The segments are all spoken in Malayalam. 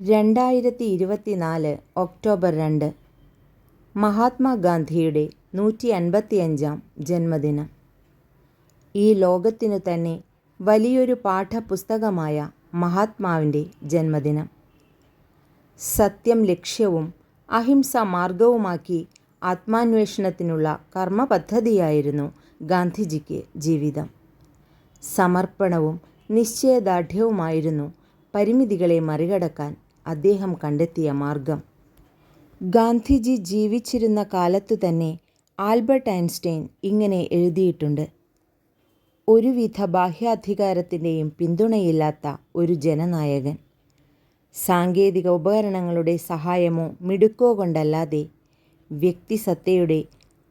രണ്ടായിരത്തി ഇരുപത്തിനാല് ഒക്ടോബർ രണ്ട്. മഹാത്മാഗാന്ധിയുടെ നൂറ്റി അൻപത്തിയഞ്ചാം ജന്മദിനം. ഈ ലോകത്തിനു തന്നെ വലിയൊരു പാഠപുസ്തകമായ മഹാത്മാവിന്റെ ജന്മദിനം. സത്യം ലക്ഷ്യവും അഹിംസ മാർഗവുമാക്കി ആത്മാന്വേഷണത്തിനുള്ള കർമ്മപദ്ധതിയായിരുന്നു ഗാന്ധിജിക്ക് ജീവിതം. സമർപ്പണവും നിശ്ചയദാർഢ്യവുമായിരുന്നു പരിമിതികളെ മറികടക്കാൻ അദ്ദേഹം കണ്ടെത്തിയ മാർഗം. ഗാന്ധിജി ജീവിച്ചിരുന്ന കാലത്തു തന്നെ ആൽബർട്ട് ഐൻസ്റ്റൈൻ ഇങ്ങനെ എഴുതിയിട്ടുണ്ട്. ഒരുവിധ ബാഹ്യാധികാരത്തിന്റെയും പിന്തുണയില്ലാത്ത ഒരു ജനനായകൻ. സാങ്കേതിക ഉപകരണങ്ങളുടെ സഹായമോ മിടുക്കോ കൊണ്ടല്ലാതെ വ്യക്തിസത്തയുടെ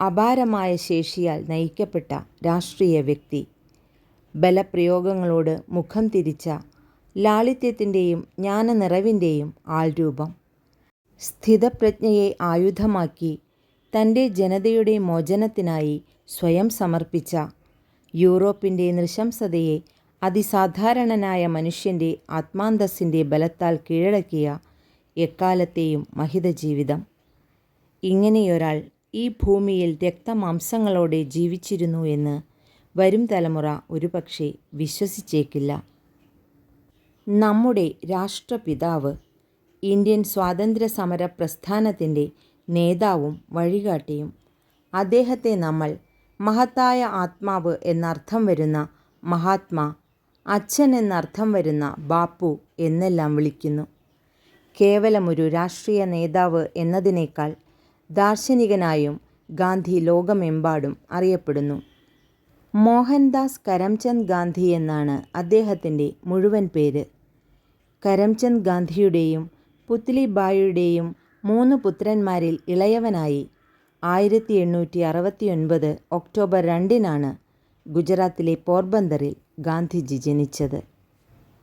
അപാരമായ ശേഷിയാൽ നയിക്കപ്പെട്ട രാഷ്ട്രീയ വ്യക്തി. ബലപ്രയോഗങ്ങളോട് മുഖം തിരിച്ച ലാളിത്യത്തിന്റെയും ജ്ഞാനനിറവിന്റെയും ആൾരൂപം. സ്ഥിതപ്രജ്ഞയെ ആയുധമാക്കി തന്റെ ജനതയുടെ മോചനത്തിനായി സ്വയം സമർപ്പിച്ച യൂറോപ്പിന്റെ നൃശംസതയെ അതിസാധാരണനായ മനുഷ്യന്റെ ആത്മാന്തസ്സിന്റെ ബലത്താൽ കീഴടക്കിയ എക്കാലത്തെയും മഹിത ജീവിതം. ഇങ്ങനെയൊരാൾ ഈ ഭൂമിയിൽ രക്തമാംസങ്ങളോടെ ജീവിച്ചിരുന്നു എന്ന് വരും തലമുറ ഒരുപക്ഷെ വിശ്വസിച്ചേക്കില്ല. നമ്മുടെ രാഷ്ട്രപിതാവ് ഇന്ത്യൻ സ്വാതന്ത്ര്യ സമര പ്രസ്ഥാനത്തിന്റെ നേതാവും വഴികാട്ടിയും. അദ്ദേഹത്തെ നമ്മൾ മഹത്തായ ആത്മാവ് എന്നർത്ഥം വരുന്ന മഹാത്മാ അച്ഛൻ എന്നർത്ഥം വരുന്ന ബാപ്പു എന്നെല്ലാം വിളിക്കുന്നു. കേവലമൊരു രാഷ്ട്രീയ നേതാവ് എന്നതിനേക്കാൾ ദാർശനികനായും ഗാന്ധി ലോകമെമ്പാടും അറിയപ്പെടുന്നു. മോഹൻദാസ് കരംചന്ദ് ഗാന്ധി എന്നാണ് അദ്ദേഹത്തിന്റെ മുഴുവൻ പേര്. കരംചന്ദ് ഗാന്ധിയുടെയും പുത്ലിബായിയുടെയും മൂന്ന് പുത്രന്മാരിൽ ഇളയവനായി. ആയിരത്തി എണ്ണൂറ്റി അറുപത്തി ഒൻപത് ഒക്ടോബർ രണ്ടിനാണ് ഗുജറാത്തിലെ പോർബന്തറിൽ ഗാന്ധിജി ജനിച്ചത്.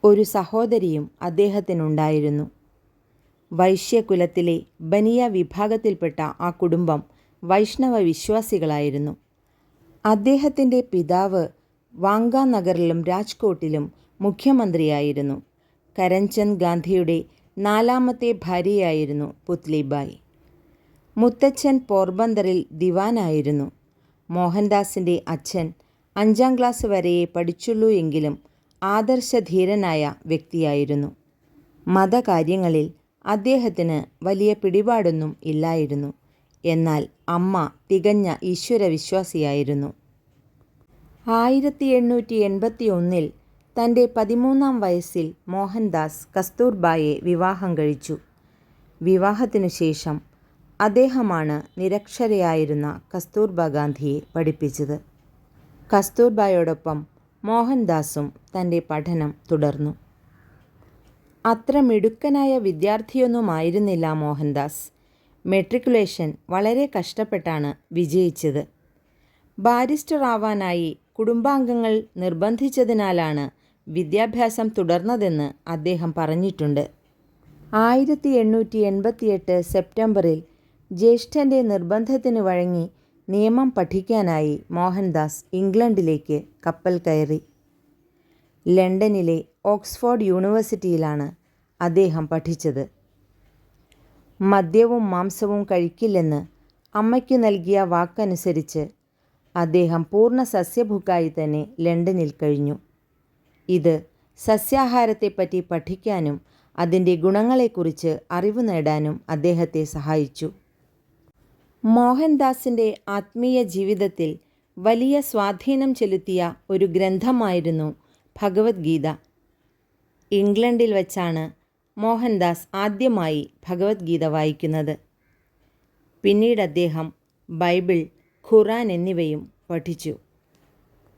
ഒരു സഹോദരിയും അദ്ദേഹത്തിനുണ്ടായിരുന്നു. വൈശ്യകുലത്തിലെ ബനിയ വിഭാഗത്തിൽപ്പെട്ട ആ കുടുംബം വൈഷ്ണവ വിശ്വാസികളായിരുന്നു. അദ്ദേഹത്തിന്റെ പിതാവ് വാങ്കാനഗറിലും രാജ്കോട്ടിലും മുഖ്യമന്ത്രിയായിരുന്നു. കരംചന്ദ് ഗാന്ധിയുടെ നാലാമത്തെ ഭാര്യയായിരുന്നു പുത്ലിബായി. മുത്തച്ഛൻ പോർബന്തറിൽ ദിവാനായിരുന്നു. മോഹൻദാസിന്റെ അച്ഛൻ അഞ്ചാം ക്ലാസ് വരെയേ പഠിച്ചുള്ളൂ എങ്കിലും ആദർശധീരനായ വ്യക്തിയായിരുന്നു. മതകാര്യങ്ങളിൽ അദ്ദേഹത്തിന് വലിയ പിടിപാടൊന്നും ഇല്ലായിരുന്നു. എന്നാൽ അമ്മ തികഞ്ഞ ഈശ്വരവിശ്വാസിയായിരുന്നു. ആയിരത്തി എണ്ണൂറ്റി എൺപത്തി ഒന്നിൽ തന്റെ പതിമൂന്നാം വയസ്സിൽ മോഹൻദാസ് കസ്തൂർബായെ വിവാഹം കഴിച്ചു. വിവാഹത്തിനു ശേഷം അദ്ദേഹമാണ് നിരക്ഷരയായിരുന്ന കസ്തൂർബ ഗാന്ധിയെ പഠിപ്പിച്ചത്. കസ്തൂർബായോടൊപ്പം മോഹൻദാസും തന്റെ പഠനം തുടർന്നു. അത്ര മിടുക്കനായ വിദ്യാർത്ഥിയൊന്നുമായിരുന്നില്ല മോഹൻദാസ്. മെട്രിക്കുലേഷൻ വളരെ കഷ്ടപ്പെട്ടാണ് വിജയിച്ചത്. ബാരിസ്റ്റർ ആവാനായി കുടുംബാംഗങ്ങൾ നിർബന്ധിച്ചതിനാലാണ് വിദ്യാഭ്യാസം തുടർന്നതെന്ന് അദ്ദേഹം പറഞ്ഞിട്ടുണ്ട്. ആയിരത്തി എണ്ണൂറ്റി എൺപത്തിയെട്ട് സെപ്റ്റംബറിൽ ജ്യേഷ്ഠന്റെ നിർബന്ധത്തിന് വഴങ്ങി നിയമം പഠിക്കാനായി മോഹൻദാസ് ഇംഗ്ലണ്ടിലേക്ക് കപ്പൽ കയറി. ലണ്ടനിലെ ഓക്സ്ഫോർഡ് യൂണിവേഴ്സിറ്റിയിലാണ് അദ്ദേഹം പഠിച്ചത്. മദ്യവും മാംസവും കഴിക്കില്ലെന്ന് അമ്മയ്ക്കു നൽകിയ വാക്കനുസരിച്ച് അദ്ദേഹം പൂർണ സസ്യഭുക്കായി തന്നെ ലണ്ടനിൽ കഴിഞ്ഞു. ഇത് സസ്യാഹാരത്തെപ്പറ്റി പഠിക്കാനും അതിന്റെ ഗുണങ്ങളെക്കുറിച്ച് അറിവ് നേടാനും അദ്ദേഹത്തെ സഹായിച്ചു. മോഹൻദാസിന്റെ ആത്മീയ ജീവിതത്തിൽ വലിയ സ്വാധീനം ചെലുത്തിയ ഒരു ഗ്രന്ഥമായിരുന്നു ഭഗവത്ഗീത. ഇംഗ്ലണ്ടിൽ വച്ചാണ് മോഹൻദാസ് ആദ്യമായി ഭഗവത്ഗീത വായിക്കുന്നത്. പിന്നീട് അദ്ദേഹം ബൈബിൾ ഖുറാൻ എന്നിവയും പഠിച്ചു.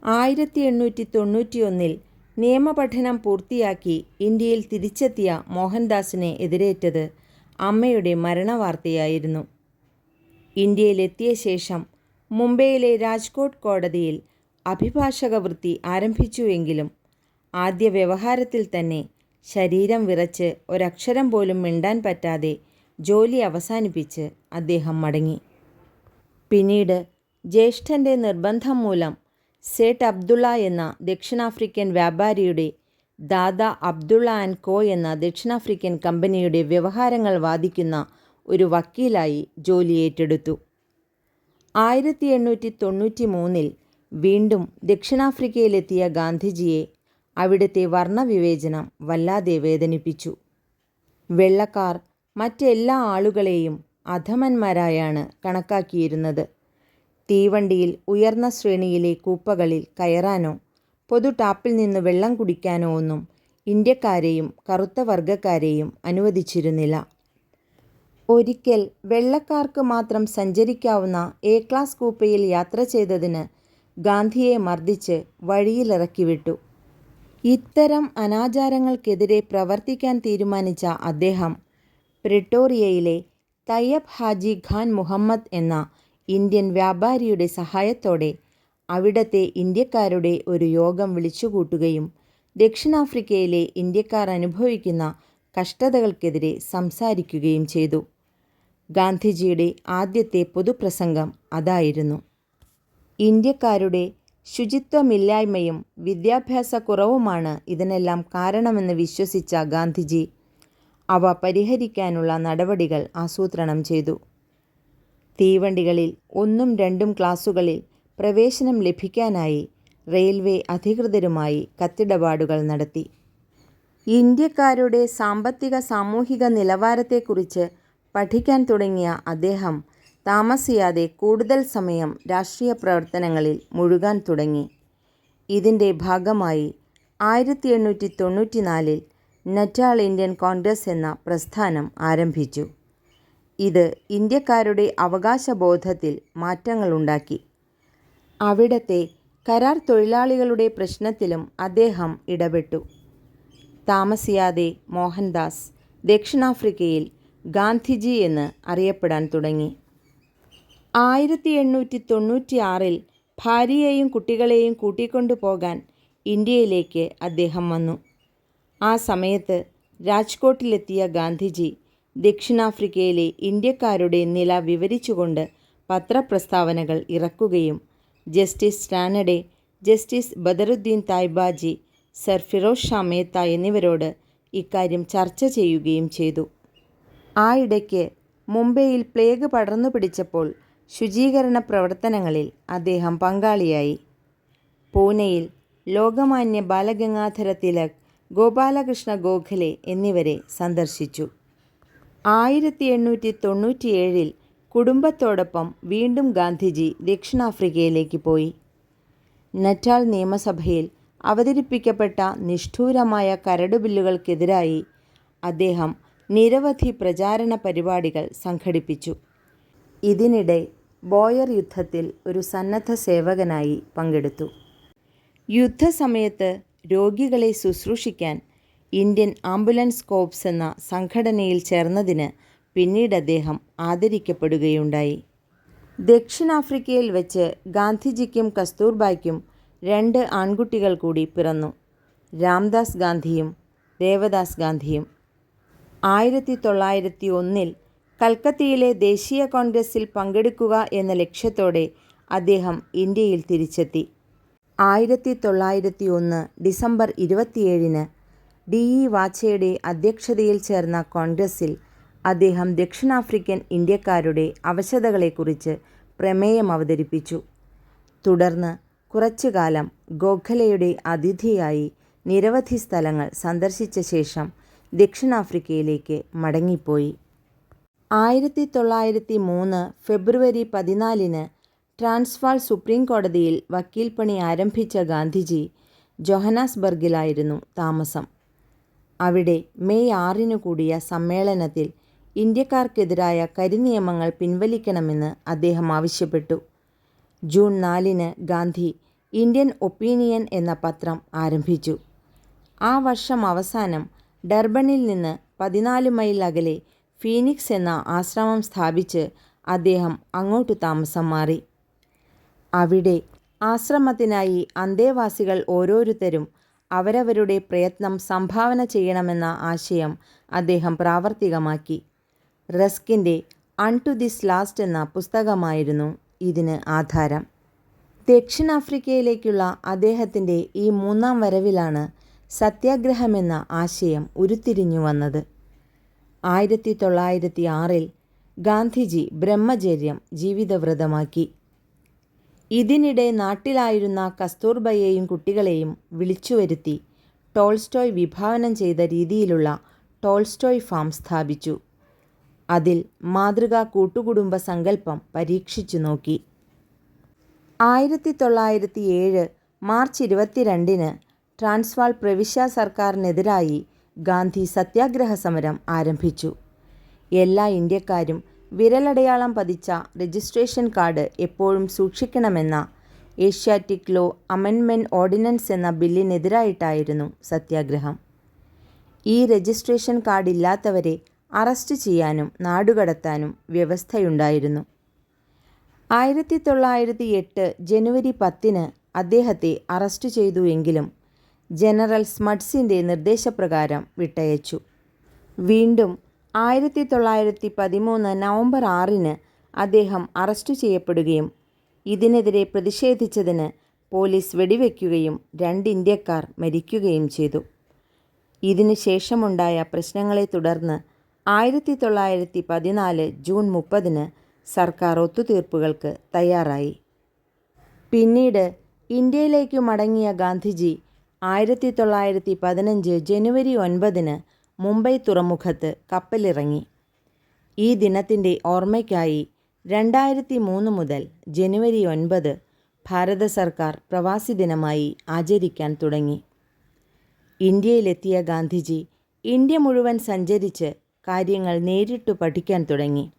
ആയിരത്തി എണ്ണൂറ്റി തൊണ്ണൂറ്റി ഒന്നിൽ നിയമപഠനം പൂർത്തിയാക്കി ഇന്ത്യയിൽ തിരിച്ചെത്തിയ മോഹൻദാസിനെ എതിരേറ്റത് അമ്മയുടെ മരണവാർത്തയായിരുന്നു. ഇന്ത്യയിലെത്തിയ ശേഷം മുംബൈയിലെ രാജ്കോട്ട് കോടതിയിൽ അഭിഭാഷക വൃത്തി ആരംഭിച്ചുവെങ്കിലും ആദ്യ വ്യവഹാരത്തിൽ തന്നെ ശരീരം വിറച്ച് ഒരക്ഷരം പോലും മിണ്ടാൻ പറ്റാതെ ജോലി അവസാനിപ്പിച്ച് അദ്ദേഹം മടങ്ങി. പിന്നീട് ജ്യേഷ്ഠന്റെ നിർബന്ധം മൂലം സേട്ട് അബ്ദുള്ള എന്ന ദക്ഷിണാഫ്രിക്കൻ വ്യാപാരിയുടെ ദാദ അബ്ദുള്ള ആൻഡ് കോ എന്ന ദക്ഷിണാഫ്രിക്കൻ കമ്പനിയുടെ വ്യവഹാരങ്ങൾ വാദിക്കുന്ന ഒരു വക്കീലായി ജോലി ഏറ്റെടുത്തു. ആയിരത്തി എണ്ണൂറ്റി തൊണ്ണൂറ്റി മൂന്നിൽ വീണ്ടും ദക്ഷിണാഫ്രിക്കയിലെത്തിയ ഗാന്ധിജിയെ അവിടുത്തെ വർണവിവേചനം വല്ലാതെ വേദനിപ്പിച്ചു. വെള്ളക്കാർ മറ്റെല്ലാ ആളുകളെയും അധമന്മാരായാണ് കണക്കാക്കിയിരുന്നത്. തീവണ്ടിയിൽ ഉയർന്ന ശ്രേണിയിലെ കൂപ്പകളിൽ കയറാനോ പൊതു ടാപ്പിൽ നിന്ന് വെള്ളം കുടിക്കാനോ ഒന്നും ഇന്ത്യക്കാരെയും കറുത്ത വർഗക്കാരെയും അനുവദിച്ചിരുന്നില്ല. ഒരിക്കൽ വെള്ളക്കാർക്ക് മാത്രം സഞ്ചരിക്കാവുന്ന എ ക്ലാസ് കൂപ്പയിൽ യാത്ര ചെയ്തതിന് ഗാന്ധിയെ മർദ്ദിച്ച് വഴിയിലിറക്കി വിട്ടു ഇത്തരം അനാചാരങ്ങൾക്കെതിരെ പ്രവർത്തിക്കാൻ തീരുമാനിച്ച അദ്ദേഹം പ്രിട്ടോറിയയിലെ തയ്യബ് ഹാജി ഖാൻ മുഹമ്മദ് എന്ന ഇന്ത്യൻ വ്യാപാരിയുടെ സഹായത്തോടെ അവിടത്തെ ഇന്ത്യക്കാരുടെ ഒരു യോഗം വിളിച്ചുകൂട്ടുകയും ദക്ഷിണാഫ്രിക്കയിലെ ഇന്ത്യക്കാർ അനുഭവിക്കുന്ന കഷ്ടതകൾക്കെതിരെ സംസാരിക്കുകയും ചെയ്തു. ഗാന്ധിജിയുടെ ആദ്യത്തെ പൊതുപ്രസംഗം അതായിരുന്നു. ഇന്ത്യക്കാരുടെ ശുചിത്വമില്ലായ്മയും വിദ്യാഭ്യാസക്കുറവുമാണ് ഇതിനെല്ലാം കാരണമെന്ന് വിശ്വസിച്ച ഗാന്ധിജി അവ പരിഹരിക്കാനുള്ള നടപടികൾ ആസൂത്രണം ചെയ്തു. തീവണ്ടികളിൽ ഒന്നും രണ്ടും ക്ലാസുകളിൽ പ്രവേശനം ലഭിക്കാനായി റെയിൽവേ അധികൃതരുമായി കത്തിടപാടുകൾ നടത്തി. ഇന്ത്യക്കാരുടെ സാമ്പത്തിക സാമൂഹിക നിലവാരത്തെക്കുറിച്ച് പഠിക്കാൻ തുടങ്ങിയ അദ്ദേഹം താമസിയാതെ കൂടുതൽ സമയം രാഷ്ട്രീയ പ്രവർത്തനങ്ങളിൽ മുഴുകാൻ തുടങ്ങി. ഇതിന്റെ ഭാഗമായി ആയിരത്തി എണ്ണൂറ്റി തൊണ്ണൂറ്റി നാലിൽ നറ്റാൾ ഇന്ത്യൻ കോൺഗ്രസ് എന്ന പ്രസ്ഥാനം ആരംഭിച്ചു. ഇത് ഇന്ത്യക്കാരുടെ അവകാശബോധത്തിൽ മാറ്റങ്ങളുണ്ടാക്കി. അവിടത്തെ കരാർ തൊഴിലാളികളുടെ പ്രശ്നത്തിലും അദ്ദേഹം ഇടപെട്ടു. താമസിയാതെ മോഹൻദാസ് ദക്ഷിണാഫ്രിക്കയിൽ ഗാന്ധിജി എന്ന് അറിയപ്പെടാൻ തുടങ്ങി. ആയിരത്തി എണ്ണൂറ്റി തൊണ്ണൂറ്റി ആറിൽ ഭാര്യയെയും കുട്ടികളെയും കൂട്ടിക്കൊണ്ടു പോകാൻ ഇന്ത്യയിലേക്ക് അദ്ദേഹം വന്നു. ആ സമയത്ത് രാജ്കോട്ടിലെത്തിയ ഗാന്ധിജി ദക്ഷിണാഫ്രിക്കയിലെ ഇന്ത്യക്കാരുടെ നില വിവരിച്ചുകൊണ്ട് പത്രപ്രസ്താവനകൾ ഇറക്കുകയും justice Ranade justice Badruddin Tyabji sir Pherozeshah Mehta എന്നിവരോട് ഇക്കാര്യം ചർച്ച ചെയ്യുകയും ചെയ്തു. ആ ഇടയ്ക്ക് മുംബൈയിൽ പ്ലേഗ് പടർന്നു പിടിച്ചപ്പോൾ ശുചീകരണ പ്രവർത്തനങ്ങളിൽ അദ്ദേഹം പങ്കാളിയായി. പൂനെയിൽ ലോകമാന്യ ബാലഗംഗാധര തിലക് ഗോപാലകൃഷ്ണ ഗോഖലെ എന്നിവരെ സന്ദർശിച്ചു. ആയിരത്തി എണ്ണൂറ്റി തൊണ്ണൂറ്റിയേഴിൽ കുടുംബത്തോടൊപ്പം വീണ്ടും ഗാന്ധിജി ദക്ഷിണാഫ്രിക്കയിലേക്ക് പോയി. നറ്റാൽ നിയമസഭയിൽ അവതരിപ്പിക്കപ്പെട്ട നിഷ്ഠൂരമായ കരട് ബില്ലുകൾക്കെതിരായി അദ്ദേഹം നിരവധി പ്രചാരണ പരിപാടികൾ സംഘടിപ്പിച്ചു. ഇതിനിടെ ബോയർ യുദ്ധത്തിൽ ഒരു സന്നദ്ധ സേവകനായി പങ്കെടുത്തു. യുദ്ധസമയത്ത് രോഗികളെ ശുശ്രൂഷിക്കാൻ ഇന്ത്യൻ ആംബുലൻസ് കോപ്സ് എന്ന സംഘടനയിൽ ചേർന്നതിന് പിന്നീട് അദ്ദേഹം ആദരിക്കപ്പെടുകയുണ്ടായി. ദക്ഷിണാഫ്രിക്കയിൽ വെച്ച് ഗാന്ധിജിക്കും കസ്തൂർബായ്ക്കും രണ്ട് ആൺകുട്ടികൾ കൂടി പിറന്നു. രാംദാസ് ഗാന്ധിയും ദേവദാസ് ഗാന്ധിയും. ആയിരത്തി തൊള്ളായിരത്തി ഒന്നിൽ കൽക്കത്തയിലെ ദേശീയ കോൺഗ്രസിൽ പങ്കെടുക്കുക എന്ന ലക്ഷ്യത്തോടെ അദ്ദേഹം ഇന്ത്യയിൽ തിരിച്ചെത്തി. ആയിരത്തി തൊള്ളായിരത്തി ഒന്ന് ഡിസംബർ ഇരുപത്തിയേഴിന് ഡി ഇ വാച്ചയുടെ അധ്യക്ഷതയിൽ ചേർന്ന കോൺഗ്രസിൽ അദ്ദേഹം ദക്ഷിണാഫ്രിക്കൻ ഇന്ത്യക്കാരുടെ അവശതകളെക്കുറിച്ച് പ്രമേയം അവതരിപ്പിച്ചു. തുടർന്ന് കുറച്ചുകാലം ഗോഖലെയുടെ അതിഥിയായി നിരവധി സ്ഥലങ്ങൾ സന്ദർശിച്ച ശേഷം ദക്ഷിണാഫ്രിക്കയിലേക്ക് മടങ്ങിപ്പോയി. ആയിരത്തി തൊള്ളായിരത്തി മൂന്ന് ഫെബ്രുവരി പതിനാലിന് ട്രാൻസ്വാൾ സുപ്രീം കോടതിയിൽ വക്കീൽ പണി ആരംഭിച്ച ഗാന്ധിജി ജൊഹനാസ്ബർഗിലായിരുന്നു താമസം. അവിടെ മെയ് ആറിന് കൂടിയ സമ്മേളനത്തിൽ ഇന്ത്യക്കാർക്കെതിരായ കരിനിയമങ്ങൾ പിൻവലിക്കണമെന്ന് അദ്ദേഹം ആവശ്യപ്പെട്ടു. ജൂൺ നാലിന് ഗാന്ധി ഇന്ത്യൻ ഒപ്പീനിയൻ എന്ന പത്രം ആരംഭിച്ചു. ആ വർഷം അവസാനം ഡർബണിൽ നിന്ന് പതിനാല് മൈൽ അകലെ ഫീനിക്സ് എന്ന ആശ്രമം സ്ഥാപിച്ച് അദ്ദേഹം അങ്ങോട്ട് താമസം മാറി. അവിടെ ആശ്രമത്തിനായി അന്തേവാസികൾ ഓരോരുത്തരും അവരവരുടെ പ്രയത്നം സംഭാവന ചെയ്യണമെന്ന ആശയം അദ്ദേഹം പ്രാവർത്തികമാക്കി. റസ്കിന്റെ അൺ ടു ദിസ് ലാസ്റ്റ് എന്ന പുസ്തകമായിരുന്നു ഇതിന് ആധാരം. ദക്ഷിണാഫ്രിക്കയിലേക്കുള്ള അദ്ദേഹത്തിന്റെ ഈ മൂന്നാം വരവിലാണ് സത്യാഗ്രഹമെന്ന ആശയം ഉരുത്തിരിഞ്ഞു വന്നത്. ആയിരത്തി തൊള്ളായിരത്തി ആറിൽ ഗാന്ധിജി ബ്രഹ്മചര്യം ജീവിതവ്രതമാക്കി. ഇതിനിടെ നാട്ടിലായിരുന്ന കസ്തൂർബയെയും കുട്ടികളെയും വിളിച്ചുവരുത്തി ടോൾസ്റ്റോയ് വിഭാവനം ചെയ്ത രീതിയിലുള്ള ടോൾസ്റ്റോയ് ഫാം സ്ഥാപിച്ചു. അതിൽ മാതൃകാ കൂട്ടുകുടുംബ സങ്കല്പം പരീക്ഷിച്ചു നോക്കി. ആയിരത്തി തൊള്ളായിരത്തി ഏഴ് മാർച്ച് ഇരുപത്തിരണ്ടിന് ട്രാൻസ്വാൾ പ്രവിശ്യ സർക്കാരിനെതിരായി ഗാന്ധി സത്യാഗ്രഹ സമരം ആരംഭിച്ചു. എല്ലാ ഇന്ത്യക്കാരും വിരലടയാളം പതിച്ച രജിസ്ട്രേഷൻ കാർഡ് എപ്പോഴും സൂക്ഷിക്കണമെന്ന ഏഷ്യാറ്റിക് ലോ അമെൻമെന്റ് ഓർഡിനൻസ് എന്ന ബില്ലിനെതിരായിട്ടായിരുന്നു സത്യാഗ്രഹം. ഈ രജിസ്ട്രേഷൻ കാർഡ് ഇല്ലാത്തവരെ അറസ്റ്റ് ചെയ്യാനും നാടുകടത്താനും വ്യവസ്ഥയുണ്ടായിരുന്നു. ആയിരത്തി തൊള്ളായിരത്തി എട്ട് ജനുവരി പത്തിന് അദ്ദേഹത്തെ അറസ്റ്റ് ചെയ്തു എങ്കിലും ജനറൽ സ്മഡ്സിന്റെ നിർദ്ദേശപ്രകാരം വിട്ടയച്ചു. വീണ്ടും ആയിരത്തി തൊള്ളായിരത്തി പതിമൂന്ന് നവംബർ ആറിന് അദ്ദേഹം അറസ്റ്റ് ചെയ്യപ്പെടുകയും ഇതിനെതിരെ പ്രതിഷേധിച്ചതിന് പോലീസ് വെടിവെക്കുകയും രണ്ട് ഇന്ത്യക്കാർ മരിക്കുകയും ചെയ്തു. ഇതിനു ശേഷമുണ്ടായ പ്രശ്നങ്ങളെ തുടർന്ന് ആയിരത്തി തൊള്ളായിരത്തി പതിനാല് ജൂൺ മുപ്പതിന് സർക്കാർ ഒത്തുതീർപ്പുകൾക്ക് തയ്യാറായി. പിന്നീട് ഇന്ത്യയിലേക്ക് മടങ്ങിയ ഗാന്ധിജി ആയിരത്തി തൊള്ളായിരത്തി പതിനഞ്ച് ജനുവരി ഒൻപതിന് മുംബൈ തുറമുഖത്ത് കപ്പലിറങ്ങി. ഈ ദിനത്തിന്റെ ഓർമ്മയ്ക്കായി രണ്ടായിരത്തി മൂന്ന് മുതൽ ജനുവരി ഒൻപത് ഭാരത സർക്കാർ പ്രവാസി ദിനമായി ആചരിക്കാൻ തുടങ്ങി. ഇന്ത്യയിലെത്തിയ ഗാന്ധിജി ഇന്ത്യ മുഴുവൻ സഞ്ചരിച്ച് കാര്യങ്ങൾ നേരിട്ടു പഠിക്കാൻ തുടങ്ങി.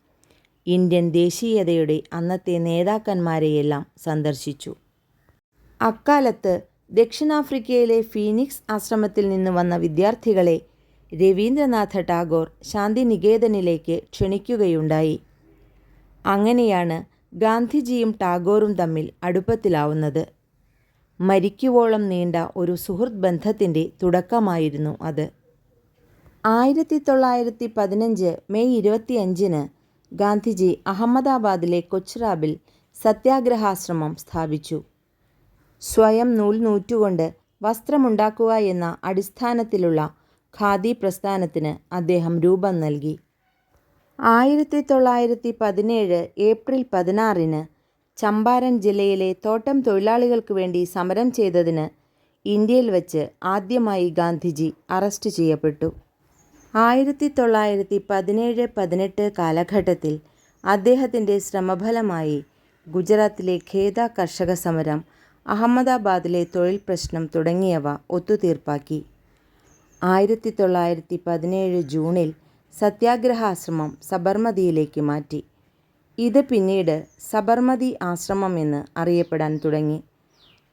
ഇന്ത്യൻ ദേശീയതയുടെ അന്നത്തെ നേതാക്കന്മാരെയെല്ലാം സന്ദർശിച്ചു. അക്കാലത്ത് ദക്ഷിണാഫ്രിക്കയിലെ ഫീനിക്സ് ആശ്രമത്തിൽ നിന്ന് വന്ന വിദ്യാർത്ഥികളെ രവീന്ദ്രനാഥ ടാഗോർ ശാന്തിനികേതനിലേക്ക് ക്ഷണിക്കുകയുണ്ടായി. അങ്ങനെയാണ് ഗാന്ധിജിയും ടാഗോറും തമ്മിൽ അടുപ്പത്തിലാവുന്നത്. മരിക്കുവോളം നീണ്ട ഒരു സുഹൃത്ത് ബന്ധത്തിന്റെ തുടക്കമായിരുന്നു അത്. ആയിരത്തി തൊള്ളായിരത്തി പതിനഞ്ച് മെയ് ഇരുപത്തിയഞ്ചിന് ഗാന്ധിജി അഹമ്മദാബാദിലെ കൊച്ച്റാബിൽ സത്യാഗ്രഹാശ്രമം സ്ഥാപിച്ചു. സ്വയം നൂൽ നൂറ്റുകൊണ്ട് വസ്ത്രമുണ്ടാക്കുക എന്ന അടിസ്ഥാനത്തിലുള്ള ഖാദി പ്രസ്ഥാനത്തിന് അദ്ദേഹം രൂപം നൽകി. ആയിരത്തി തൊള്ളായിരത്തി പതിനേഴ് ഏപ്രിൽ പതിനാറിന് ചമ്പാരൻ ജില്ലയിലെ തോട്ടം തൊഴിലാളികൾക്ക് വേണ്ടി സമരം ചെയ്തതിന് ഇന്ത്യയിൽ വച്ച് ആദ്യമായി ഗാന്ധിജി അറസ്റ്റ് ചെയ്യപ്പെട്ടു. ആയിരത്തി തൊള്ളായിരത്തി പതിനേഴ് പതിനെട്ട് കാലഘട്ടത്തിൽ അദ്ദേഹത്തിന്റെ ശ്രമഫലമായി ഗുജറാത്തിലെ ഖേദ കർഷക സമരം അഹമ്മദാബാദിലെ തൊഴിൽ പ്രശ്നം തുടങ്ങിയവ ഒത്തുതീർപ്പാക്കി. ആയിരത്തി തൊള്ളായിരത്തി പതിനേഴ് ജൂണിൽ സത്യാഗ്രഹാശ്രമം സബർമതിയിലേക്ക് മാറ്റി. ഇത് പിന്നീട് സബർമതി ആശ്രമം എന്ന് അറിയപ്പെടാൻ തുടങ്ങി.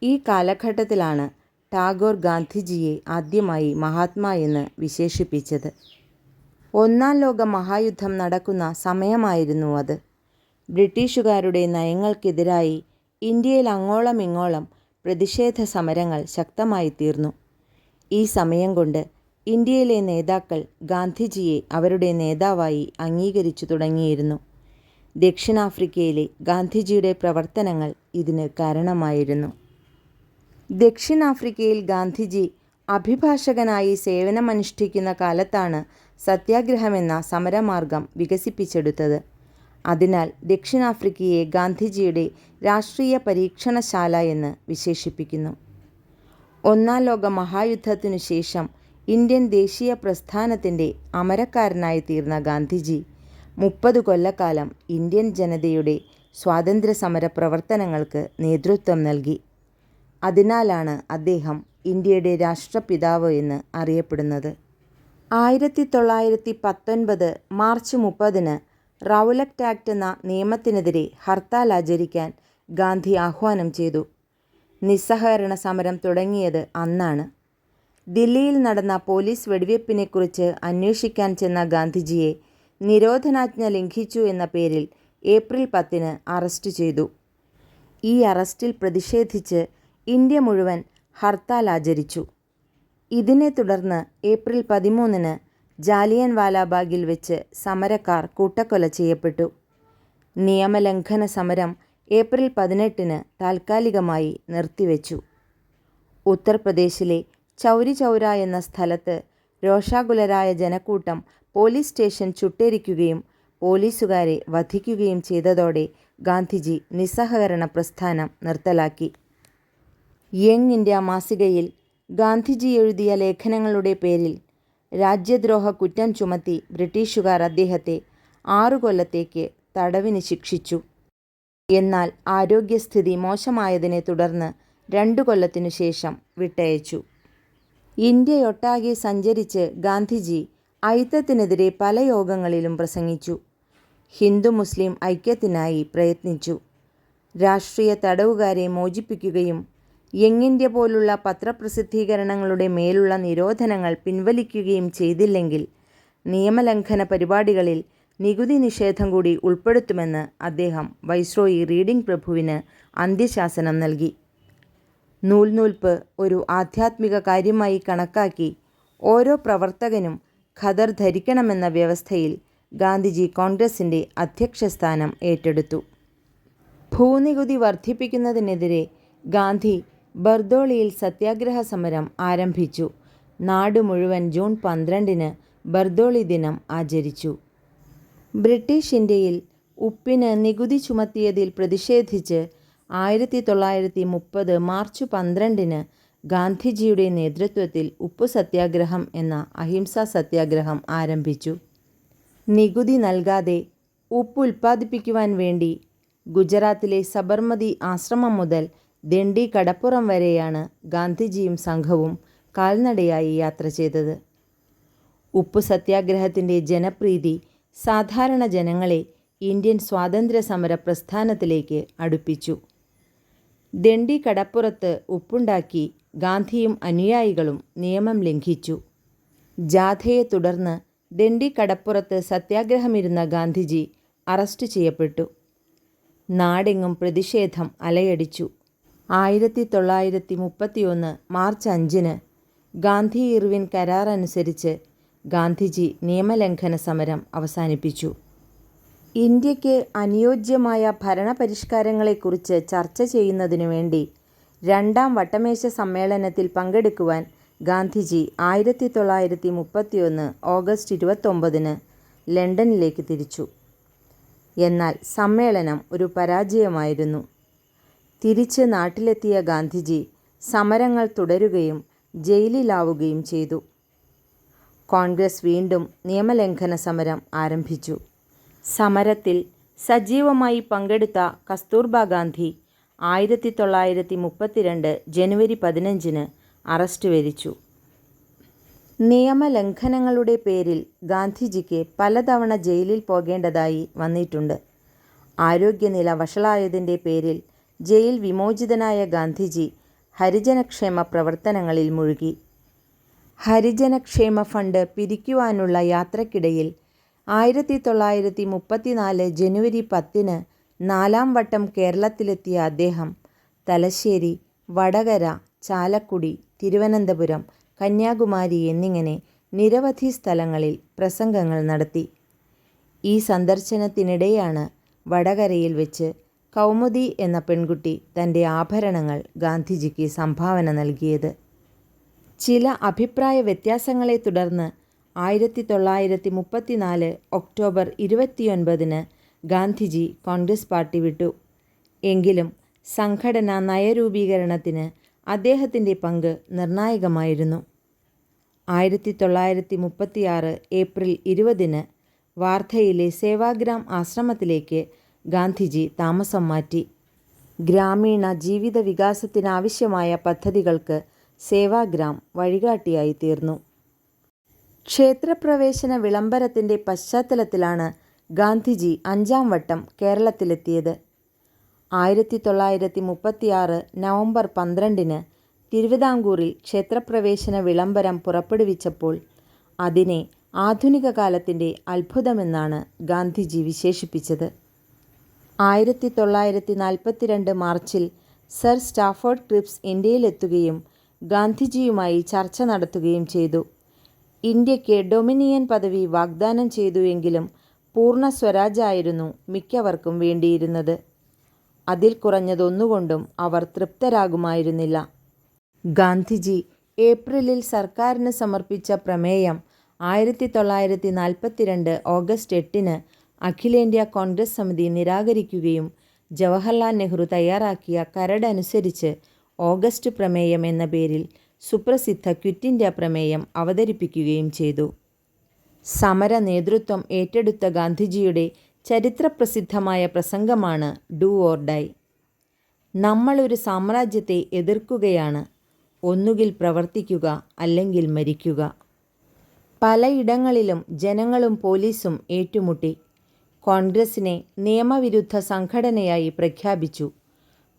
ഈ കാലഘട്ടത്തിലാണ് ടാഗോർ ഗാന്ധിജിയെ ആദ്യമായി മഹാത്മാ എന്ന് വിശേഷിപ്പിച്ചത്. ഒന്നാം ലോക മഹായുദ്ധം നടക്കുന്ന സമയമായിരുന്നു അത്. ബ്രിട്ടീഷുകാരുടെ നയങ്ങൾക്കെതിരായി ഇന്ത്യയിൽ അങ്ങോളം ഇങ്ങോളം പ്രതിഷേധ സമരങ്ങൾ ശക്തമായി തീർന്നു ഈ സമയം കൊണ്ട് ഇന്ത്യയിലെ നേതാക്കൾ ഗാന്ധിജിയെ അവരുടെ നേതാവായി അംഗീകരിച്ചു തുടങ്ങിയിരുന്നു. ദക്ഷിണാഫ്രിക്കയിലെ ഗാന്ധിജിയുടെ പ്രവർത്തനങ്ങൾ ഇതിന് കാരണമായിരുന്നു. ദക്ഷിണാഫ്രിക്കയിൽ ഗാന്ധിജി അഭിഭാഷകനായി സേവനമനുഷ്ഠിക്കുന്ന കാലത്താണ് സത്യാഗ്രഹമെന്ന സമരമാർഗം വികസിപ്പിച്ചെടുത്തത്. അതിനാൽ ദക്ഷിണാഫ്രിക്കയെ ഗാന്ധിജിയുടെ രാഷ്ട്രീയ പരീക്ഷണശാല എന്ന് വിശേഷിപ്പിക്കുന്നു. ഒന്നാം ലോക മഹായുദ്ധത്തിനു ശേഷം ഇന്ത്യൻ ദേശീയ പ്രസ്ഥാനത്തിന്റെ അമരക്കാരനായി തീർന്ന ഗാന്ധിജി മുപ്പത് കൊല്ലക്കാലം ഇന്ത്യൻ ജനതയുടെ സ്വാതന്ത്ര്യസമര പ്രവർത്തനങ്ങൾക്ക് നേതൃത്വം നൽകി. അതിനാലാണ് അദ്ദേഹം ഇന്ത്യയുടെ രാഷ്ട്രപിതാവ് എന്ന് അറിയപ്പെടുന്നത്. ആയിരത്തി തൊള്ളായിരത്തി പത്തൊൻപത് മാർച്ച് മുപ്പതിന് റൗലക്ട് ആക്ട് എന്ന നിയമത്തിനെതിരെ ഹർത്താൽ ആചരിക്കാൻ ഗാന്ധി ആഹ്വാനം ചെയ്തു. നിസ്സഹകരണ സമരം തുടങ്ങിയത് അന്നാണ്. ദില്ലിയിൽ നടന്ന പോലീസ് വെടിവയ്പ്പിനെക്കുറിച്ച് അന്വേഷിക്കാൻ ചെന്ന ഗാന്ധിജിയെ നിരോധനാജ്ഞ ലംഘിച്ചു എന്ന പേരിൽ ഏപ്രിൽ പത്തിന് അറസ്റ്റ് ചെയ്തു. ഈ അറസ്റ്റിൽ പ്രതിഷേധിച്ച് ഇന്ത്യ മുഴുവൻ ഹർത്താൽ ആചരിച്ചു. ഇതിനെ തുടർന്ന് ഏപ്രിൽ പതിമൂന്നിന് ജാലിയൻ വാലാബാഗിൽ വെച്ച് സമരക്കാർ കൂട്ടക്കൊല ചെയ്യപ്പെട്ടു. നിയമലംഘന സമരം ഏപ്രിൽ പതിനെട്ടിന് താൽക്കാലികമായി നിർത്തിവെച്ചു. ഉത്തർപ്രദേശിലെ ചൗരി ചൗര എന്ന സ്ഥലത്ത് രോഷാകുലരായ ജനക്കൂട്ടം പോലീസ് സ്റ്റേഷൻ ചുട്ടേരിക്കുകയും പോലീസുകാരെ വധിക്കുകയും ചെയ്തതോടെ ഗാന്ധിജി നിസ്സഹകരണ പ്രസ്ഥാനം നിർത്തലാക്കി. യങ് ഇന്ത്യ മാസികയിൽ ഗാന്ധിജി എഴുതിയ ലേഖനങ്ങളുടെ പേരിൽ രാജ്യദ്രോഹ കുറ്റം ചുമത്തി ബ്രിട്ടീഷുകാർ അദ്ദേഹത്തെ ആറു കൊല്ലത്തേക്ക് തടവിന് ശിക്ഷിച്ചു. എന്നാൽ ആരോഗ്യസ്ഥിതി മോശമായതിനെ തുടർന്ന് രണ്ടു കൊല്ലത്തിനു ശേഷം വിട്ടയച്ചു. ഇന്ത്യയൊട്ടാകെ സഞ്ചരിച്ച് ഗാന്ധിജി അയിത്തത്തിനെതിരെ പല യോഗങ്ങളിലും പ്രസംഗിച്ചു. ഹിന്ദു മുസ്ലിം ഐക്യത്തിനായി പ്രയത്നിച്ചു. രാഷ്ട്രീയ തടവുകാരെ മോചിപ്പിക്കുകയും യങ്ങിന്റെ പോലുള്ള പത്രപ്രസിദ്ധീകരണങ്ങളുടെ മേലുള്ള നിരോധനങ്ങൾ പിൻവലിക്കുകയും ചെയ്തില്ലെങ്കിൽ നിയമലംഘന പരിപാടികളിൽ നികുതി നിഷേധം കൂടി ഉൾപ്പെടുത്തുമെന്ന് അദ്ദേഹം വൈസ്രോയി റീഡിംഗ് പ്രഭുവിന് അന്ത്യശാസനം നൽകി. നൂൽനൂൽപ്പ് ഒരു ആധ്യാത്മിക കാര്യമായി കണക്കാക്കി ഓരോ പ്രവർത്തകനും ഖദർ ധരിക്കണമെന്ന വ്യവസ്ഥയിൽ ഗാന്ധിജി കോൺഗ്രസിന്റെ അധ്യക്ഷസ്ഥാനം ഏറ്റെടുത്തു. ഭൂനികുതി വർദ്ധിപ്പിക്കുന്നതിനെതിരെ ഗാന്ധി ബർദോളിയിൽ സത്യാഗ്രഹ സമരം ആരംഭിച്ചു. നാട് മുഴുവൻ ജൂൺ പന്ത്രണ്ടിന് ബർദോളി ദിനം ആചരിച്ചു. ബ്രിട്ടീഷ് ഇന്ത്യയിൽ ഉപ്പിന് നികുതി ചുമത്തിയതിൽ പ്രതിഷേധിച്ച് ആയിരത്തി തൊള്ളായിരത്തി മുപ്പത് മാർച്ച് പന്ത്രണ്ടിന് ഗാന്ധിജിയുടെ നേതൃത്വത്തിൽ ഉപ്പു സത്യാഗ്രഹം എന്ന അഹിംസാ സത്യാഗ്രഹം ആരംഭിച്ചു. നികുതി നൽകാതെ ഉപ്പ് ഉൽപ്പാദിപ്പിക്കുവാൻ വേണ്ടി ഗുജറാത്തിലെ സബർമതി ആശ്രമം മുതൽ ദണ്ഡി കടപ്പുറം വരെയാണ് ഗാന്ധിജിയും സംഘവും കാൽനടയായി യാത്ര ചെയ്തത്. ഉപ്പ് സത്യാഗ്രഹത്തിന്റെ ജനപ്രീതി സാധാരണ ജനങ്ങളെ ഇന്ത്യൻ സ്വാതന്ത്ര്യ സമര പ്രസ്ഥാനത്തിലേക്ക് അടുപ്പിച്ചു. ദണ്ഡി കടപ്പുറത്ത് ഉപ്പുണ്ടാക്കി ഗാന്ധിയും അനുയായികളും നിയമം ലംഘിച്ചു. ജാഥയെ തുടർന്ന് ദണ്ഡി കടപ്പുറത്ത് സത്യാഗ്രഹമിരുന്ന ഗാന്ധിജി അറസ്റ്റ് ചെയ്യപ്പെട്ടു. നാടെങ്ങും പ്രതിഷേധം അലയടിച്ചു. ആയിരത്തി തൊള്ളായിരത്തി മുപ്പത്തിയൊന്ന് മാർച്ച് അഞ്ചിന് ഗാന്ധി-ഇർവിൻ കരാർ അനുസരിച്ച് ഗാന്ധിജി നിയമലംഘന സമരം അവസാനിപ്പിച്ചു. ഇന്ത്യയ്ക്ക് അനുയോജ്യമായ ഭരണപരിഷ്കാരങ്ങളെക്കുറിച്ച് ചർച്ച ചെയ്യുന്നതിനു വേണ്ടി രണ്ടാം വട്ടമേശ സമ്മേളനത്തിൽ പങ്കെടുക്കുവാൻ ഗാന്ധിജി ആയിരത്തി തൊള്ളായിരത്തി മുപ്പത്തിയൊന്ന് ഓഗസ്റ്റ് ഇരുപത്തൊമ്പതിന് ലണ്ടനിലേക്ക് തിരിച്ചു. എന്നാൽ സമ്മേളനം ഒരു പരാജയമായിരുന്നു. തിരിച്ച് നാട്ടിലെത്തിയ ഗാന്ധിജി സമരങ്ങൾ തുടരുകയും ജയിലിലാവുകയും ചെയ്തു. കോൺഗ്രസ് വീണ്ടും നിയമലംഘന സമരം ആരംഭിച്ചു. സമരത്തിൽ സജീവമായി പങ്കെടുത്ത കസ്തൂർബ ഗാന്ധി ആയിരത്തി തൊള്ളായിരത്തി മുപ്പത്തിരണ്ട് ജനുവരി പതിനഞ്ചിന് അറസ്റ്റ് വരിച്ചു. നിയമലംഘനങ്ങളുടെ പേരിൽ ഗാന്ധിജിക്ക് പലതവണ ജയിലിൽ പോകേണ്ടതായി വന്നിട്ടുണ്ട്. ആരോഗ്യനില വഷളായതിന്റെ പേരിൽ ജയിൽ വിമോചിതനായ ഗാന്ധിജി ഹരിജനക്ഷേമ പ്രവർത്തനങ്ങളിൽ മുഴുകി. ഹരിജനക്ഷേമ ഫണ്ട് പിരിക്കുവാനുള്ള യാത്രക്കിടയിൽ ആയിരത്തി തൊള്ളായിരത്തി മുപ്പത്തിനാല് ജനുവരി പത്തിന് നാലാം വട്ടം കേരളത്തിലെത്തിയ അദ്ദേഹം തലശ്ശേരി, വടകര, ചാലക്കുടി, തിരുവനന്തപുരം, കന്യാകുമാരി എന്നിങ്ങനെ നിരവധി സ്ഥലങ്ങളിൽ പ്രസംഗങ്ങൾ നടത്തി. ഈ സന്ദർശനത്തിനിടെയാണ് വടകരയിൽ വെച്ച് കൗമുദി എന്ന പെൺകുട്ടി തന്റെ ആഭരണങ്ങൾ ഗാന്ധിജിക്ക് സംഭാവന നൽകിയത്. ചില അഭിപ്രായ വ്യത്യാസങ്ങളെ തുടർന്ന് ആയിരത്തി തൊള്ളായിരത്തി മുപ്പത്തിനാല് ഒക്ടോബർ ഇരുപത്തിയൊൻപതിന് ഗാന്ധിജി കോൺഗ്രസ് പാർട്ടി വിട്ടു. എങ്കിലും സംഘടനാ നയരൂപീകരണത്തിന് അദ്ദേഹത്തിന്റെ പങ്ക് നിർണായകമായിരുന്നു. ആയിരത്തി തൊള്ളായിരത്തി മുപ്പത്തിയാറ് ഏപ്രിൽ ഇരുപതിന് വാർധയിലെ സേവാഗ്രാം ആശ്രമത്തിലേക്ക് ഗാന്ധിജി താമസം മാറ്റി. ഗ്രാമീണ ജീവിത വികാസത്തിനാവശ്യമായ പദ്ധതികൾക്ക് സേവാഗ്രാം വഴികാട്ടിയായിത്തീർന്നു. ക്ഷേത്രപ്രവേശന വിളംബരത്തിന്റെ പശ്ചാത്തലത്തിലാണ് ഗാന്ധിജി അഞ്ചാം വട്ടം കേരളത്തിലെത്തിയത്. ആയിരത്തി തൊള്ളായിരത്തി മുപ്പത്തിയാറ് നവംബർ പന്ത്രണ്ടിന് തിരുവിതാംകൂറിൽ ക്ഷേത്രപ്രവേശന വിളംബരം പുറപ്പെടുവിച്ചപ്പോൾ അതിനെ ആധുനിക കാലത്തിന്റെ അത്ഭുതമെന്നാണ് ഗാന്ധിജി വിശേഷിപ്പിച്ചത്. ആയിരത്തി തൊള്ളായിരത്തി നാൽപ്പത്തിരണ്ട് മാർച്ചിൽ സർ സ്റ്റാഫോർഡ് ക്രിപ്സ് ഇന്ത്യയിലെത്തുകയും ഗാന്ധിജിയുമായി ചർച്ച നടത്തുകയും ചെയ്തു. ഇന്ത്യയ്ക്ക് ഡൊമിനിയൻ പദവി വാഗ്ദാനം ചെയ്തു എങ്കിലും പൂർണ സ്വരാജായിരുന്നു മിക്കവർക്കും വേണ്ടിയിരുന്നത്. അതിൽ കുറഞ്ഞതൊന്നുകൊണ്ടും അവർ തൃപ്തരാകുമായിരുന്നില്ല. ഗാന്ധിജി ഏപ്രിലിൽ സർക്കാരിന് സമർപ്പിച്ച പ്രമേയം ആയിരത്തി തൊള്ളായിരത്തി നാൽപ്പത്തിരണ്ട് ഓഗസ്റ്റ് എട്ടിന് അഖിലേന്ത്യാ കോൺഗ്രസ് സമിതി നിരാകരിക്കുകയും ജവഹർലാൽ നെഹ്റു തയ്യാറാക്കിയ കരടനുസരിച്ച് ഓഗസ്റ്റ് പ്രമേയം എന്ന പേരിൽ സുപ്രസിദ്ധ ക്വിറ്റ് ഇന്ത്യ പ്രമേയം അവതരിപ്പിക്കുകയും ചെയ്തു. സമര നേതൃത്വം ഏറ്റെടുത്ത ഗാന്ധിജിയുടെ ചരിത്രപ്രസിദ്ധമായ പ്രസംഗമാണ് ഡു ഓർ ഡൈ. നമ്മളൊരു സാമ്രാജ്യത്തെ എതിർക്കുകയാണ്. ഒന്നുകിൽ പ്രവർത്തിക്കുക അല്ലെങ്കിൽ മരിക്കുക. പലയിടങ്ങളിലും ജനങ്ങളും പോലീസും ഏറ്റുമുട്ടി. കോൺഗ്രസിനെ നിയമവിരുദ്ധ സംഘടനയായി പ്രഖ്യാപിച്ചു.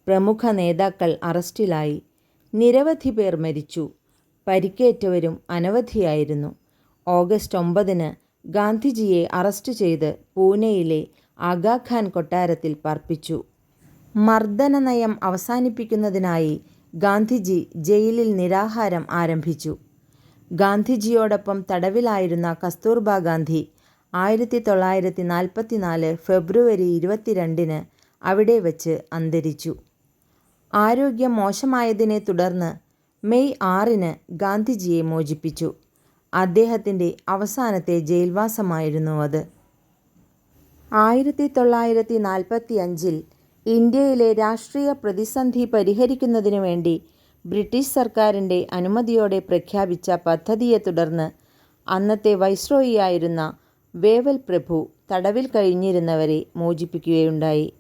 പ്രമുഖ നേതാക്കൾ അറസ്റ്റിലായി. നിരവധി പേർ മരിച്ചു. പരിക്കേറ്റവരും അനവധിയായിരുന്നു. ഓഗസ്റ്റ് ഒമ്പതിന് ഗാന്ധിജിയെ അറസ്റ്റ് ചെയ്ത് പൂനെയിലെ ആഗാഖാൻ കൊട്ടാരത്തിൽ പാർപ്പിച്ചു. മർദ്ദനനയം അവസാനിപ്പിക്കുന്നതിനായി ഗാന്ധിജി ജയിലിൽ നിരാഹാരം ആരംഭിച്ചു. ഗാന്ധിജിയോടൊപ്പം തടവിലായിരുന്ന കസ്തൂർബ ഗാന്ധി ആയിരത്തി തൊള്ളായിരത്തി നാൽപ്പത്തിനാല് ഫെബ്രുവരി ഇരുപത്തിരണ്ടിന് അവിടെ വച്ച് അന്തരിച്ചു. ആരോഗ്യം മോശമായതിനെ തുടർന്ന് മെയ് ആറിന് ഗാന്ധിജിയെ മോചിപ്പിച്ചു. അദ്ദേഹത്തിന്റെ അവസാനത്തെ ജയിൽവാസമായിരുന്നു അത്. ആയിരത്തി തൊള്ളായിരത്തി നാൽപ്പത്തി അഞ്ചിൽ ഇന്ത്യയിലെ രാഷ്ട്രീയ പ്രതിസന്ധി പരിഹരിക്കുന്നതിനു വേണ്ടി ബ്രിട്ടീഷ് സർക്കാരിന്റെ അനുമതിയോടെ പ്രഖ്യാപിച്ച പദ്ധതിയെ തുടർന്ന് അന്നത്തെ വൈസ്രോയിയായിരുന്ന വേവൽ പ്രഭു തടവിൽ കഴിഞ്ഞിരുന്നവരെ മോചിപ്പിക്കുകയുണ്ടായി.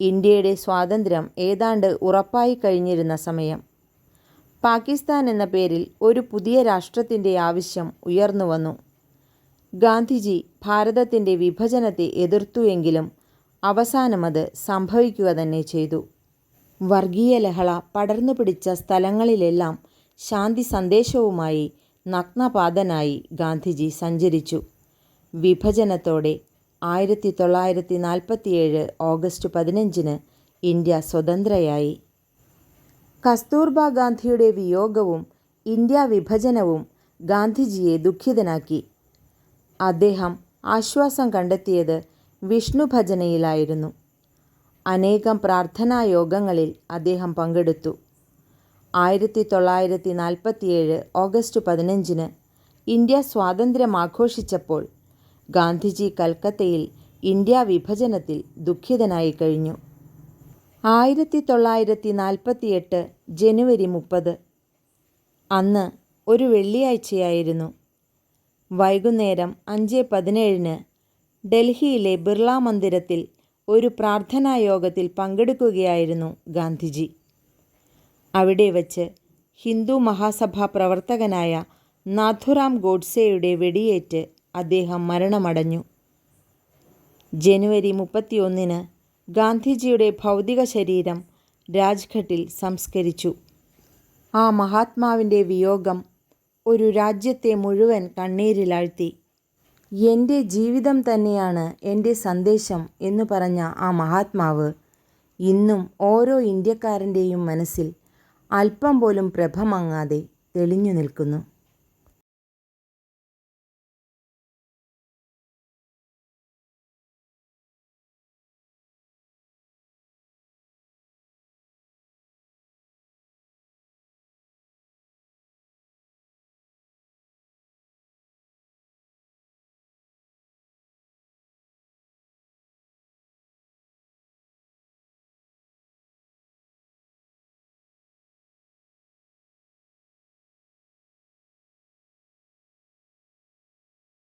ഇന്ത്യയുടെ സ്വാതന്ത്ര്യം ഏതാണ്ട് ഉറപ്പായി കഴിഞ്ഞിരുന്ന സമയം. പാകിസ്ഥാൻ എന്ന പേരിൽ ഒരു പുതിയ രാഷ്ട്രത്തിന്റെ ആവശ്യം ഉയർന്നുവന്നു. ഗാന്ധിജി ഭാരതത്തിന്റെ വിഭജനത്തെ എതിർത്തു എങ്കിലും അവസാനമത് സംഭവിക്കുക തന്നെ ചെയ്തു. വർഗീയ ലഹള പടർന്നു പിടിച്ച സ്ഥലങ്ങളിലെല്ലാം ശാന്തി സന്ദേശവുമായി നഗ്നപാതനായി ഗാന്ധിജി സഞ്ചരിച്ചു. വിഭജനത്തോടെ ആയിരത്തി തൊള്ളായിരത്തി നാൽപ്പത്തിയേഴ് ഓഗസ്റ്റ് പതിനഞ്ചിന് ഇന്ത്യ സ്വതന്ത്രയായി. കസ്തൂർബ ഗാന്ധിയുടെ വിയോഗവും ഇന്ത്യാവിഭജനവും ഗാന്ധിജിയെ ദുഃഖിതനാക്കി. അദ്ദേഹം ആശ്വാസം കണ്ടെത്തിയത് വിഷ്ണുഭജനയിലായിരുന്നു. അനേകം പ്രാർത്ഥനായോഗങ്ങളിൽ അദ്ദേഹം പങ്കെടുത്തു. ആയിരത്തി തൊള്ളായിരത്തി നാൽപ്പത്തിയേഴ് ഓഗസ്റ്റ് പതിനഞ്ചിന് ഇന്ത്യ സ്വാതന്ത്ര്യമാഘോഷിച്ചപ്പോൾ ഗാന്ധിജി കൽക്കത്തയിൽ ഇന്ത്യാവിഭജനത്തിൽ ദുഃഖിതനായി കഴിഞ്ഞു. ആയിരത്തി തൊള്ളായിരത്തി നാൽപ്പത്തിയെട്ട് ജനുവരി മുപ്പത്. അന്ന് ഒരു വെള്ളിയാഴ്ചയായിരുന്നു. വൈകുന്നേരം അഞ്ച് പതിനേഴിന് ഡൽഹിയിലെ ബിർള മന്ദിരത്തിൽ ഒരു പ്രാർത്ഥനാ യോഗത്തിൽ പങ്കെടുക്കുകയായിരുന്നു ഗാന്ധിജി. അവിടെ വച്ച് ഹിന്ദു മഹാസഭ പ്രവർത്തകനായ നാഥുറാം ഗോഡ്സെയുടെ വെടിയേറ്റ് അദ്ദേഹം മരണമടഞ്ഞു. ജനുവരി മുപ്പത്തിയൊന്നിന് ഗാന്ധിജിയുടെ ഭൗതിക ശരീരം രാജ്ഘട്ടിൽ സംസ്കരിച്ചു. ആ മഹാത്മാവിന്റെ വിയോഗം ഒരു രാജ്യത്തെ മുഴുവൻ കണ്ണീരിലാഴ്ത്തി. എന്റെ ജീവിതം തന്നെയാണ് എന്റെ സന്ദേശം എന്ന് പറഞ്ഞ ആ മഹാത്മാവ് ഇന്നും ഓരോ ഇന്ത്യക്കാരന്റെയും മനസ്സിൽ അല്പം പോലും പ്രഭമങ്ങാതെ തെളിഞ്ഞു നിൽക്കുന്നു.